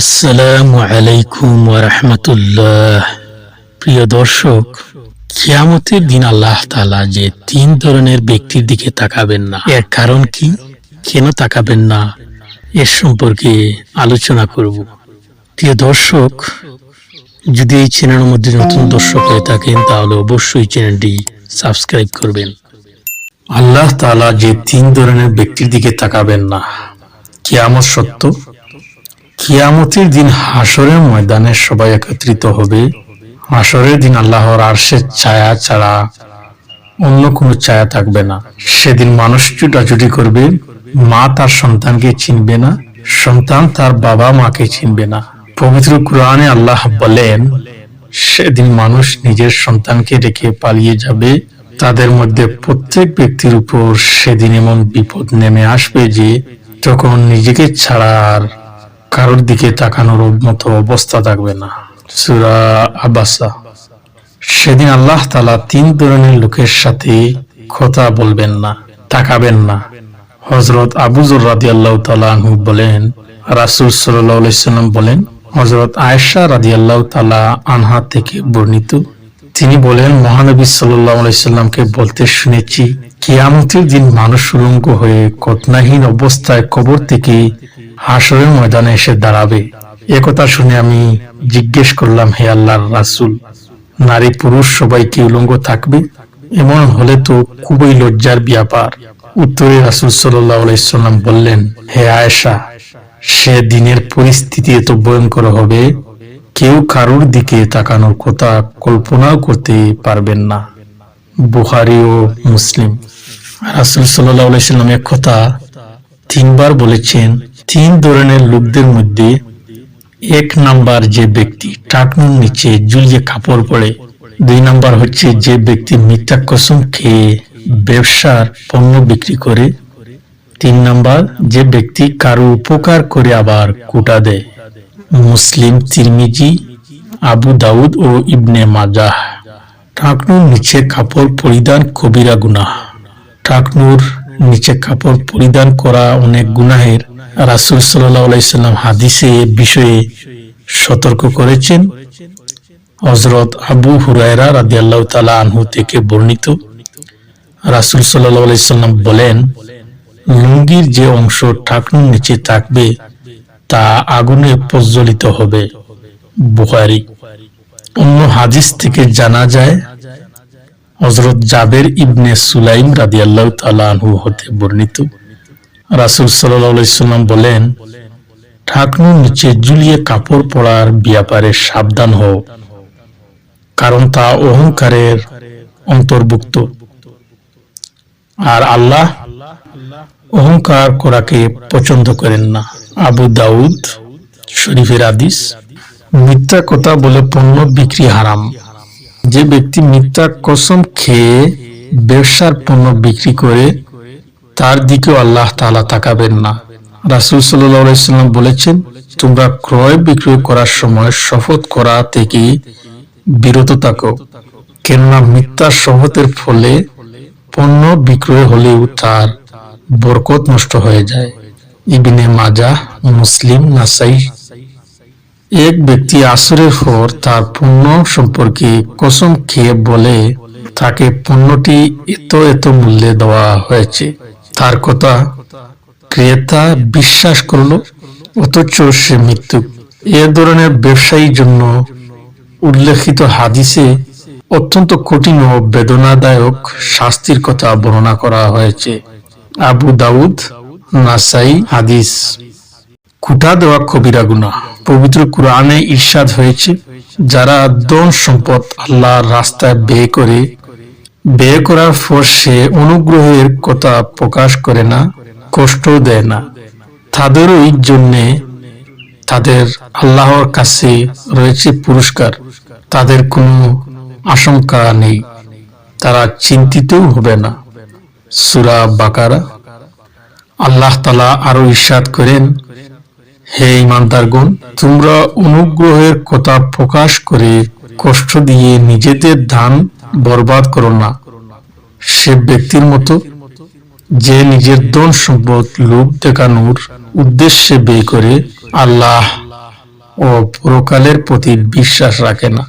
আসসালামু আলাইকুম রহমতুল্লাহ। প্রিয় দর্শক, কিয়ামতের দিন আল্লাহ তাআলা যে তিন ধরনের ব্যক্তির দিকে তাকাবেন না, এর কারণ কি? কেন তাকাবেন না? এর সম্পর্কে আলোচনা করব। প্রিয় দর্শক, যদি এই চ্যানেলের মধ্যে নতুন দর্শক হয়ে থাকেন, তাহলে অবশ্যই চ্যানেলটি সাবস্ক্রাইব করবেন। আল্লাহ তাআলা যে তিন ধরনের ব্যক্তির দিকে তাকাবেন না, কিয়ামত সত্য কিয়ামতের দিন হাসরের ময়দানে সবাই একত্রিত হবে। হাসরের দিন আল্লাহর আরশের ছায়া ছাড়া অন্য কোনো ছায়া থাকবে না। সেদিন মানুষ ছুটাছুটি করবে, মা তার সন্তানকে চিনবে না, সন্তান তার বাবা মাকে চিনবে না। পবিত্র কোরআনে আল্লাহ বলেন, সেদিন মানুষ নিজের সন্তানকে রেখে পালিয়ে যাবে। তাদের মধ্যে প্রত্যেক ব্যক্তির উপর সেদিন এমন বিপদ নেমে আসবে যে তখন নিজেকে ছাড়া আর কারোর দিকে তাকানোর মতো অবস্থা থাকবে না। সুরা আবাসা। সেদিন আল্লাহ তালা তিন ধরনের লোকের সাথে কথা বলবেন না, তাকাবেন না। হজরত আবুজুর রাদি আল্লাহ তালু বলেন, রাসুল সাল্লাম বলেন হজরত আয়েশা রাদি আল্লাহ তালা আনহা থেকে বর্ণিত, তিনি বলেন, মহানবী সাল্লামকে বলতে শুনেছি, কিয়ামতের দিন মানুষ সুরঙ্গ হয়ে কতনাহীন অবস্থায় কবর থেকে হাসরের ময়দানে এসে দাঁড়াবে। একথা শুনে আমি জিজ্ঞেস করলাম, হে আল্লাহর রাসুল, নারী পুরুষ সবাই কি উলঙ্গ থাকবে? এমন হলে তো খুবই লজ্জার ব্যাপার। উত্তরে রাসুল সাল্লাম বললেন, হে আয়েশা, সে দিনের পরিস্থিতি এত ভয়ঙ্কর হবে, কেউ কারুর দিকে তাকানোর কথা কল্পনাও করতে পারবেন না। বুহারি ও মুসলিম। রাসুল সাল্লাম এক কথা তিনবার বলেছেন তিন ধরনের লোকদের মধ্যে এক নাম্বার যে ব্যক্তি টাকনুর নিচে জুলিয়ে কাপড় পরে, দুই নাম্বার হচ্ছে যে ব্যক্তি মিথ্যা কসম খেয়ে ব্যবসার পণ্য বিক্রি করে, তিন নাম্বার যে ব্যক্তি কারও উপকার করে আবার কুটা দেয়। মুসলিম, তিরমিজি, আবু দাউদ ও ইবনে মাজাহ। টাকনুর নিচে কাপড় পরিধান কবিরা গুনাহ। টাকনুর নিচে কাপড় পরিধান করা অনেক গুনাহের রাসুল সাল্লাম হাদিসে বিষয়ে সতর্ক করেছেন। হজরত আবু হুরায়রা রাদি আল্লাহ তালা আনহু থেকে বর্ণিত। রাসুল সাল্লাম বলেন, লুঙ্গির যে অংশ ঠাকুর নিচে থাকবে, তা আগুনে প্রজ্বলিত হবে। বুহারি অন্য হাদিস থেকে জানা যায় হজরত জাবের ইবনে সুলাইম রাদি আল্লাহ তালা আনহু হতে বর্ণিত। রাসুল সাল্লাম বলেন ঠাকুর নিচে জুলিয়ে কাপড় পরার ব্যাপারে সাবধান হও, কারণ তা অহংকারের অন্তর্ভুক্ত। আর আল্লাহ অহংকার করাকে পছন্দ করেন না। আবু দাউদ শরীফের আদিস মিথ্যা কথা বলে পণ্য বিক্রি হারাম। যে ব্যক্তি মিথ্যা কসম খেয়ে ব্যবসার পণ্য বিক্রি করে তার দিকেও আল্লাহ তালা তাকাবেন না। রাসুল সাল্লাম বলেছেন, তোমরা ক্রয় বিক্রয় করার সময় শপথ করা থেকে বিরত থাকো। কেননা মিথ্যা শপথের ফলে পণ্য বিক্রয় হলেও তার বরকত নষ্ট হয়ে যায়। ইবিনে মাজা মুসলিম, নাসাই, এক ব্যক্তি আসরের পর তার পণ্য সম্পর্কে কসম খেয়ে বলে, তাকে পণ্যটি এত এত মূল্যে দেওয়া হয়েছে। তার কথা ক্রেতা বিশ্বাস করল, অথচ সে মৃত্যু। এ ধরনের ব্যবসায়ীর জন্য উল্লেখিত হাদিসে অত্যন্ত কঠিন ও বেদনাদায়ক শাস্তির কথা বর্ণনা করা হয়েছে। আবু দাউদ নাসাই হাদিস। কুটা দেওয়া কবিরা গুনা পবিত্র কোরআনে ঈর্ষাদ হয়েছে, যারা দন সম্পদ আল্লাহর রাস্তায় ব্যয় করে ব্যয় করার পর সে অনুগ্রহের কথা প্রকাশ করে না কষ্ট দেয় না। তাদেরই জন্যে তাদের আল্লাহর কাছে রয়েছে পুরস্কার। তাদের কোনো আশঙ্কা নেই। তারা চিন্তিতও হবে না। সুরা বাকারা। আল্লাহ তালা আরও ইস্বাদ করেন, হে ইমানদারগণ তোমরা অনুগ্রহের কথা প্রকাশ করে কষ্ট দিয়ে নিজেদের ধান বরবাদ করো না। সে ব্যক্তির মতো, যে নিজের দন সম্পদ, লোভ দেখানোর উদ্দেশ্যে ব্যয় করে আল্লাহ ও পরকালের প্রতি বিশ্বাস রাখে না।